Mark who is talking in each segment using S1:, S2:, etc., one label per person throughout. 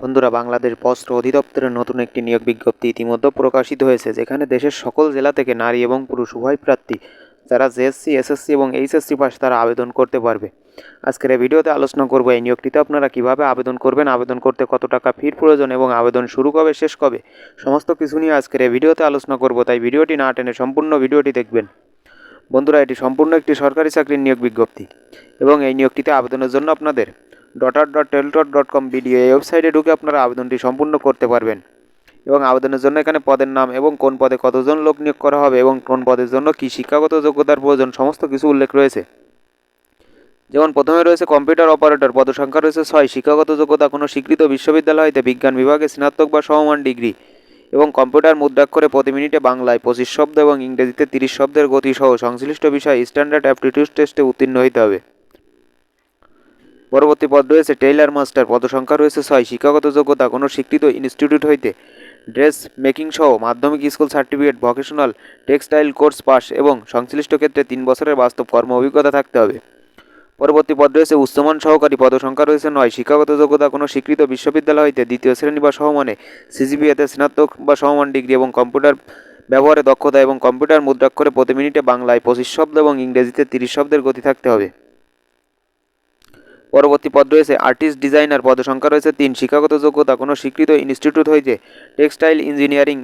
S1: বন্ধুরা, বাংলাদেশ বস্ত্র অধিদপ্তরের নতুন একটি নিয়োগ বিজ্ঞপ্তি ইতিমধ্যে প্রকাশিত হয়েছে, যেখানে দেশের সকল জেলা থেকে নারী এবং পুরুষ উভয় প্রার্থী, যারা জেএসসি, এসএসসি এবং এইচএসসি পাস তারা আবেদন করতে পারবে। আজকের এই ভিডিওতে আলোচনা করব এই নিয়োগটিতে আপনারা কীভাবে আবেদন করবেন, আবেদন করতে কত টাকা ফির প্রয়োজন এবং আবেদন শুরু কবে, শেষ কবে, সমস্ত কিছু নিয়ে আজকের এই ভিডিওতে আলোচনা করব, তাই ভিডিওটি না টেনে সম্পূর্ণ ভিডিওটি দেখবেন। বন্ধুরা, এটি সম্পূর্ণ একটি সরকারি চাকরির নিয়োগ বিজ্ঞপ্তি এবং এই নিয়োগটিতে আবেদনের জন্য আপনাদের daughter dot teletalk dot com BD এই ওয়েবসাইটে ঢুকে আপনারা আবেদনটি সম্পূর্ণ করতে পারবেন। এবং আবেদনের জন্য এখানে পদের নাম এবং কোন পদে কতজন লোক নিয়োগ করা হবে এবং কোন পদের জন্য কী শিক্ষাগত যোগ্যতার প্রয়োজন সমস্ত কিছু উল্লেখ রয়েছে। যেমন প্রথমে রয়েছে কম্পিউটার অপারেটর, পদসংখ্যা রয়েছে ছয়, শিক্ষাগত যোগ্যতা কোনো স্বীকৃত বিশ্ববিদ্যালয় হইতে বিজ্ঞান বিভাগে স্নাতক বা সমমান ডিগ্রি এবং কম্পিউটার মুদ্রাক্ষরে প্রতি মিনিটে বাংলায় পঁচিশ শব্দ এবং ইংরেজিতে তিরিশ শব্দের গতি সহ সংশ্লিষ্ট বিষয় স্ট্যান্ডার্ড অ্যাপটিটিউড টেস্টে উত্তীর্ণ হইতে হবে। পরবর্তী পদ রয়েছে টেইলার মাস্টার পদসংখ্যা রয়েছে ছয়। শিক্ষাগত যোগ্যতা কোনো স্বীকৃত ইনস্টিটিউট হইতে ড্রেস মেকিং সহ মাধ্যমিক school certificate vocational textile course pass এবং সংশ্লিষ্ট ক্ষেত্রে তিন বছরের বাস্তব কর্ম অভিজ্ঞতা থাকতে হবে। পরবর্তী পদ রয়েছে উচ্চমান সহকারী, পদসংখ্যা রয়েছে নয়। শিক্ষাগত যোগ্যতা কোনো স্বীকৃত বিশ্ববিদ্যালয় হইতে দ্বিতীয় শ্রেণি বা সমমানে সিজিপিএতে স্নাতক বা সমমান ডিগ্রি এবং কম্পিউটার ব্যবহারে দক্ষতা এবং কম্পিউটার মুদ্রাক্ষরে প্রতি মিনিটে বাংলায় পঁচিশ শব্দ এবং ইংরেজিতে তিরিশ শব্দের গতি থাকতে হবে। পরবর্তী পদ রয়েছে আর্টিস্ট ডিজাইনার পদসংখ্যা রয়েছে তিন। শিক্ষাগত যোগ্যতা কোনো স্বীকৃত ইনস্টিটিউট হইতে টেক্সটাইল ইঞ্জিনিয়ারিং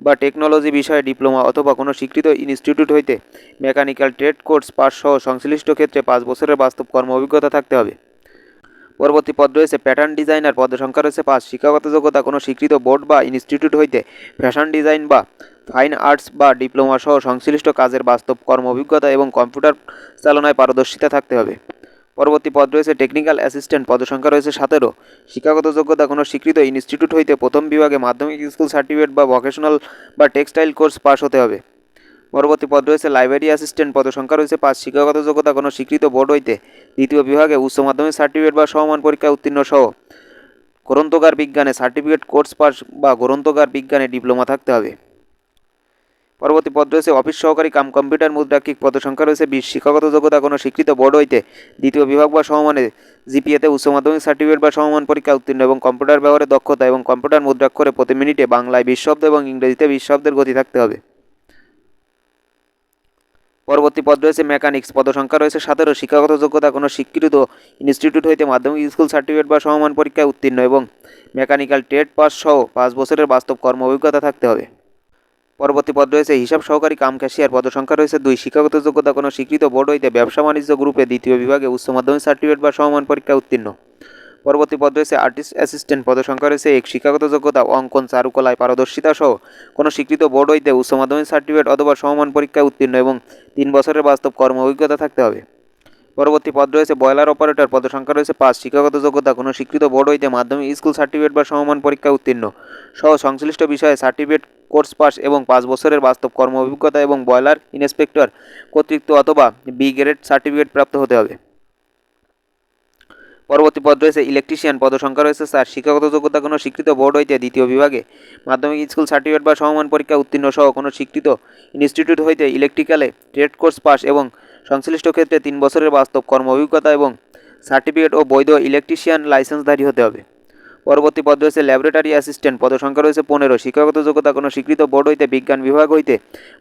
S1: বা টেকনোলজি বিষয়ে ডিপ্লোমা অথবা কোনো স্বীকৃত ইনস্টিটিউট হইতে মেকানিক্যাল ট্রেড কোর্স পাস সহ সংশ্লিষ্ট ক্ষেত্রে পাঁচ বছরের বাস্তব কর্ম অভিজ্ঞতা থাকতে হবে। পরবর্তী পদ রয়েছে প্যাটার্ন ডিজাইনার পদের সংখ্যা রয়েছে পাঁচ। শিক্ষাগত যোগ্যতা কোনো স্বীকৃত বোর্ড বা ইনস্টিটিউট হইতে ফ্যাশন ডিজাইন বা ফাইন আর্টস বা ডিপ্লোমা সহ সংশ্লিষ্ট কাজের বাস্তব কর্ম অভিজ্ঞতা এবং কম্পিউটার চালনায় পারদর্শিতা থাকতে হবে। পরবর্তী পদ রয়েছে টেকনিক্যাল অ্যাসিস্ট্যান্ট পদসংখ্যা রয়েছে সতেরো। শিক্ষাগত যোগ্যতা কোনো স্বীকৃত ইনস্টিটিউট হইতে প্রথম বিভাগে মাধ্যমিক স্কুল সার্টিফিকেট বা ভোকেশনাল বা টেক্সটাইল কোর্স পাস হতে হবে। পরবর্তী পদ রয়েছে লাইব্রেরি অ্যাসিস্ট্যান্ট পদসংখ্যা রয়েছে পাঁচ। শিক্ষাগত যোগ্যতা কোনো স্বীকৃত বোর্ড হইতে দ্বিতীয় বিভাগে উচ্চ মাধ্যমিক সার্টিফিকেট বা সমমান পরীক্ষায় উত্তীর্ণ সহ। গ্রন্থকার বিজ্ঞানে সার্টিফিকেট কোর্স পাস বা গ্রন্থকার বিজ্ঞানে ডিপ্লোমা থাকতে হবে। পরবর্তী পদ রয়েছে অফিস সহকারী কাম কম্পিউটার মুদ্রা মুদ্রাক্ষিক পদসংখ্যা রয়েছে বিশ। শিক্ষাগত যোগ্যতা কোনো স্বীকৃত বোর্ড হইতে দ্বিতীয় বিভাগ বা সমমানে জিপিএতে উচ্চ মাধ্যমিক সার্টিফিকেট বা সমমান পরীক্ষা উত্তীর্ণ এবং কম্পিউটার ব্যবহারে দক্ষতা এবং কম্পিউটার মুদ্রাক্ষরে প্রতি মিনিটে বাংলায় বিশ শব্দ এবং ইংরেজিতে বিশ শব্দের গতি থাকতে হবে। পরবর্তী পদ রয়েছে মেকানিক্স। পদসংখ্যা রয়েছে সতেরো। শিক্ষাগত যোগ্যতা কোনো স্বীকৃত ইনস্টিটিউট হইতে মাধ্যমিক স্কুল সার্টিফিকেট বা সমমান পরীক্ষায় উত্তীর্ণ এবং মেকানিক্যাল ট্রেড পাস সহ পাঁচ বছরের বাস্তব কর্ম অভিজ্ঞতা থাকতে হবে। পরবর্তী পদ রয়েছে হিসাব সহকারী কাম ক্যাশিয়ার। পদসংখ্যা রয়েছে দুই। শিক্ষাগত যোগ্যতা কোনো স্বীকৃত বোর্ড হইতে ব্যবসা বাণিজ্য গ্রুপে দ্বিতীয় বিভাগে উচ্চ মাধ্যমিক সার্টিফিকেট বা সমমান পরীক্ষা উত্তীর্ণ। পরবর্তী পদ রয়েছে আর্টিস্ট অ্যাসিস্ট্যান্ট। পদসংখ্যা রয়েছে এক। শিক্ষাগত যোগ্যতা অঙ্কন, চারুকলায় পারদর্শিতা সহ কোনো স্বীকৃত বোর্ড হইতে উচ্চ মাধ্যমিক সার্টিফিকেট অথবা সমমান পরীক্ষায় উত্তীর্ণ এবং তিন বছরের বাস্তব কর্ম অভিজ্ঞতা থাকতে হবে। পরবর্তী পদ রয়েছে বয়লার অপারেটর। পদসংখ্যা রয়েছে পাঁচ। শিক্ষাগত যোগ্যতা কোনো স্বীকৃত বোর্ড হইতে মাধ্যমিক স্কুল সার্টিফিকেট বা সমমান পরীক্ষায় উত্তীর্ণ সহ সংশ্লিষ্ট বিষয়ে সার্টিফিকেট কোর্স পাস এবং পাঁচ বছরের বাস্তব কর্ম অভিজ্ঞতা এবং বয়লার ইন্সপেক্টর কর্তৃত্ব অথবা বি গ্রেড সার্টিফিকেট প্রাপ্ত হতে হবে। পরবর্তী পদ রয়েছে ইলেকট্রিশিয়ান। পদসংখ্যা রয়েছে স্যার শিক্ষাগত যোগ্যতা কোনো স্বীকৃত বোর্ড হইতে দ্বিতীয় বিভাগে মাধ্যমিক স্কুল সার্টিফিকেট বা সমমান পরীক্ষা উত্তীর্ণ সহ কোনো স্বীকৃত ইনস্টিটিউট হইতে ইলেকট্রিক্যালে ট্রেড কোর্স পাস এবং সংশ্লিষ্ট ক্ষেত্রে তিন বছরের বাস্তব কর্ম অভিজ্ঞতা এবং সার্টিফিকেট ও বৈধ ইলেকট্রিশিয়ান লাইসেন্সধারী হতে হবে। পরবর্তী পদ রয়েছে ল্যাবরেটরি অ্যাসিস্ট্যান্ট। পদসংখ্যা রয়েছে পনেরো। শিক্ষাগত যোগ্যতা কোনো স্বীকৃত বোর্ড হইতে, বিজ্ঞান বিভাগ হইতে,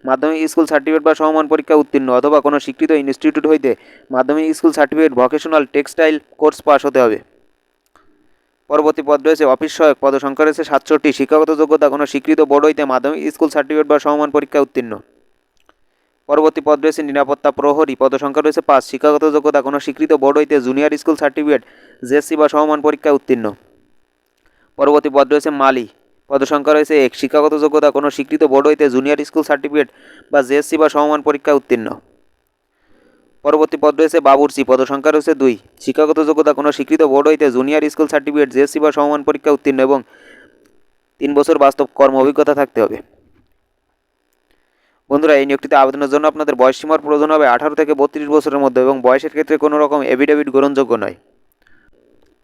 S1: মাধ্যমিক স্কুল সার্টিফিকেট বা সমমান পরীক্ষা উত্তীর্ণ অথবা কোনো স্বীকৃত ইনস্টিটিউট হইতে, মাধ্যমিক school certificate, vocational textile course pass হতে হবে। পরবর্তী পদ রয়েছে অফিস সহায়ক। পদসংখ্যা রয়েছে সাতষট্টি। শিক্ষাগত যোগ্যতা কোনো স্বীকৃত বোর্ড হইতে, মাধ্যমিক স্কুল সার্টিফিকেট বা সমমান পরীক্ষা উত্তীর্ণ। পরবর্তী পদ রয়েছে নিরাপত্তা প্রহরী। পদসংখ্যা রয়েছে পাঁচ। শিক্ষাগত যোগ্যতা কোনো স্বীকৃত বোর্ড হইতে, জুনিয়র স্কুল সার্টিফিকেট, জেএসসি বা সমমান পরীক্ষায় উত্তীর্ণ। পরবর্তী পদ রয়েছে মালি। পদসংখ্যা রয়েছে এক। শিক্ষাগত যোগ্যতা, কোনো স্বীকৃত বোর্ড হইতে জুনিয়র স্কুল সার্টিফিকেট বা জেএসসি বা সমমান পরীক্ষায় উত্তীর্ণ। পরবর্তী পদ রয়েছে বাবুর্চি। পদসংখ্যা রয়েছে দুই। শিক্ষাগত যোগ্যতা, কোনো স্বীকৃত বোর্ড হইতে জুনিয়র স্কুল সার্টিফিকেট, জেএসসি বা সমমান পরীক্ষা উত্তীর্ণ এবং তিন বছর বাস্তব কর্ম অভিজ্ঞতা থাকতে হবে। বন্ধুরা, এই নিয়োগটিতে আবেদনের জন্য আপনাদের বয়স সীমার প্রয়োজন হবে আঠারো থেকে বত্রিশ বছরের মধ্যে এবং বয়সের ক্ষেত্রে কোনো রকম এভিডেভিট গ্রহণযোগ্য নয়।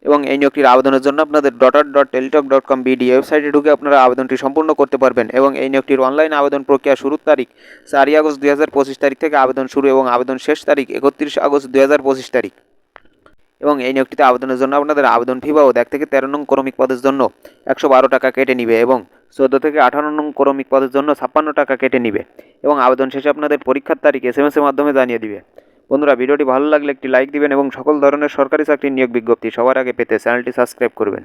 S1: এবং এই নিয়োগটির আবেদনের জন্য আপনাদের daughter dot Teletalk dot com BD ওয়েবসাইটে ঢুকে আপনারা আবেদনটি সম্পূর্ণ করতে পারবেন এবং এই নিয়োগটির অনলাইন আবেদন প্রক্রিয়া শুরুর তারিখ চারই আগস্ট দুই হাজার পঁচিশ তারিখ থেকে আবেদন শুরু এবং আবেদন শেষ তারিখ একত্রিশ আগস্ট দুই হাজার পঁচিশ তারিখ। এবং এই নিয়োগটিতে আবেদনের জন্য আপনাদের আবেদন ফি বাবদ এক থেকে তেরো নং ক্রমিক পদের জন্য একশো বারো টাকা কেটে নিবে এবং চোদ্দ থেকে আঠারো নং ক্রমিক পদের জন্য ছাপ্পান্ন টাকা কেটে নিবে এবং আবেদন শেষে আপনাদের পরীক্ষার তারিখ এস এম এসের মাধ্যমে জানিয়ে দিবে। বন্ধুরা, ভিডিওটি ভালো লাগলে একটি লাইক দিবেন এবং সকল ধরনের সরকারি চাকরির নিয়োগ বিজ্ঞপ্তি সবার আগে পেতে চ্যানেলটি সাবস্ক্রাইব করবেন।